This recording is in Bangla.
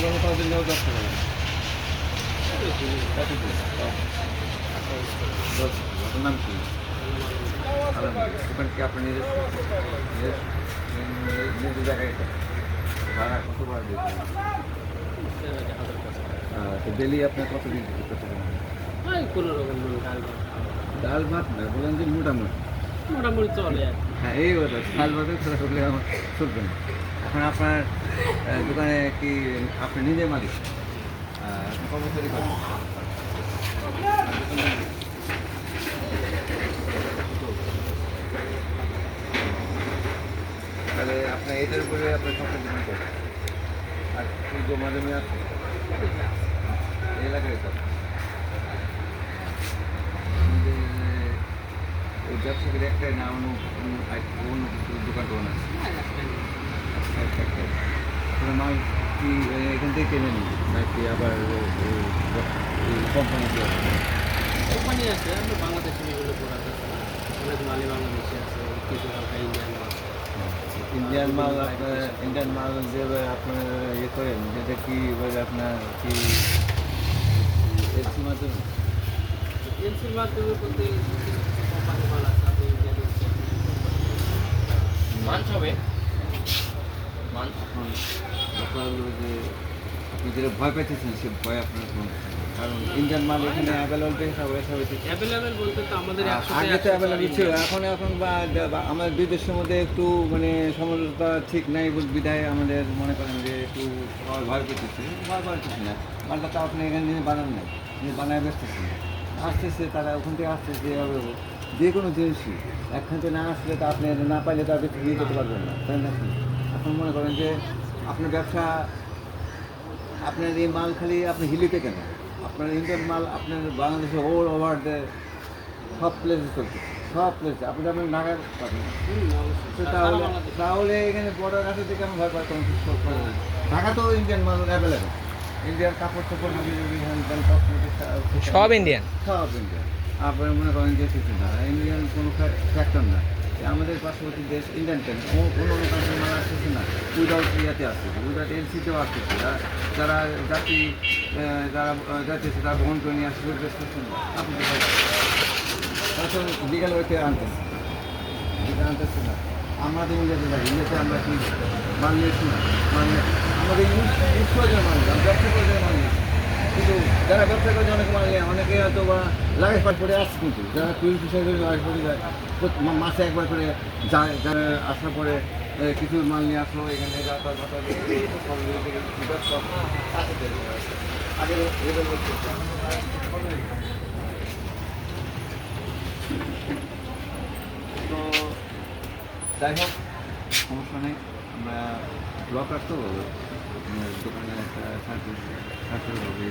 দিন যাব দশ টাকা আপনার নাম কি দোকান কি আপনার নিজস্ব নিজের জায়গায় ভাড়া কত ভাড়া দিয়েছেন তো ডেলি আপনার কত দিন ওই কোনো রকম ডাল ভাত। না বলেন যে মোটামুটি মোটামুটি চলে হ্যাঁ এই কথা ডাল কথা বললে আমার চলবে না এখন আপনার দোকানে কি আপনি নিজে মালিক? কর্মচারী করেন তাহলে আপনার এদের উপরে আপনার সংসার জীবন করেন আর কি জমা জমি আছে এলাকায় তো আমাদের ওই ব্যবসা করে একটাই না অন্য অন্য আই- অন্য কিছু দোকান টোকান আছে একটা একটা আপনার মাল কি এখান থেকে কেনেন নাকি আবার কোম্পানি দিয়ে কোম্পানি আছে আমরা বাংলাদেশে এগুলো প্রোডাক্ট আছে অনেক মালি বাংলাদেশে আছে কিছু হালকা ইন্ডিয়ান মাল ইন্ডিয়ান মাল আপনার ইন্ডিয়ান মাল যে আপনার ইয়ে করেন যেটা কি বলে আপনার কি এলসি মাধ্যমে এলসির মাধ্যমে বলতে কোম্পানি মাল আছে আপনি ইন্ডিয়ান মাঞ্চ হবে। হলো যে আপনি যেটা ভয় পাইতেছেন সে ভয় আপনার কোনো? কারণ ইন্ডিয়ান মাল এখানে অ্যাভেলেবল পেয়েছে হয়েছে অ্যাভেলেবেল বলতে তো আমাদের আগে তো অ্যাভেলেবল ছিল এখন এখন বা আমাদের দুই দেশের মধ্যে একটু মানে সমঝোতা ঠিক নাই বল- বিধায় আমাদের মনে করেন যে একটু ভয় পেতেছে ভয় করতেছে না। মালটা তো আপনি এখানে নিয়ে বানান নাই নিয়ে বানায় বেসতেছেন আসতেছে তারা ওখান থেকে আসতেছে এভাবে যে কোনো জিনিসই। একখান থেকে না আসলে তো আপনি না পাইলে তো আপনি বিয়ে করতে পারবেন না তাই না? এখন মনে করেন যে আপনার ব্যবসা আপনার এই মাল খালি আপনি হিলিতে কেন আপনার ইন্ডিয়ান মাল আপনার বাংলাদেশে অল ওভার দ্য সব প্লেসে চলছে। সব প্লেসে আপনি আপনি নাগার পাবেন তাহলে তাহলে এখানে বর্ডার কাছে থেকে আমি ভয় না। ঢাকা তো ইন্ডিয়ান মাল অ্যাভেলেবেল ইন্ডিয়ান কাপড় চোপড় সব ইন্ডিয়ান সব ইন্ডিয়ান আপনার মনে করেন যে কিছু না। ইন্ডিয়ান কোনো ফ্যাক্টর না। আমাদের পার্শ্ববর্তী দেশ ইন্ডিয়ান কেন কোনো অন্য কান্ট্রি মাল আসতেছে না উইদাউট ইয়াতে আসতেছে উইদাউট এলসিতেও আসতেছে যারা- জাতি যারা যাইতেছে তারা বহন করে নিয়ে তো হয়তো লিগাল ওয়েতে আনতেছে লিগাল আনতেছে না। আমাদের ইন্ডিয়াতে যাই ইন্ডিয়াতে আমরা কি না? মাল আমাদের ইউজ ইউজ প্রয়োজন মাল নিই, ব্যবসা প্রয়োজন মাল কিন্তু যারা ব্যবসা করে অনেকে মাল নেয় অনেকে হয়তো বা লাগেজ পাট করে আসছে কিন্তু। যারা টুরিস্ট হিসাবে লাগেজ যায় প্রত- মাসে একবার করে যায় যারা আসার পরে কিছু মাল নিয়ে আসলো, এখানে তো যাই হোক, সমস্যা নেই। আমরা ব্লকার তো আপনার দোকানে একটা সার্ভিস সার্ভিস হবে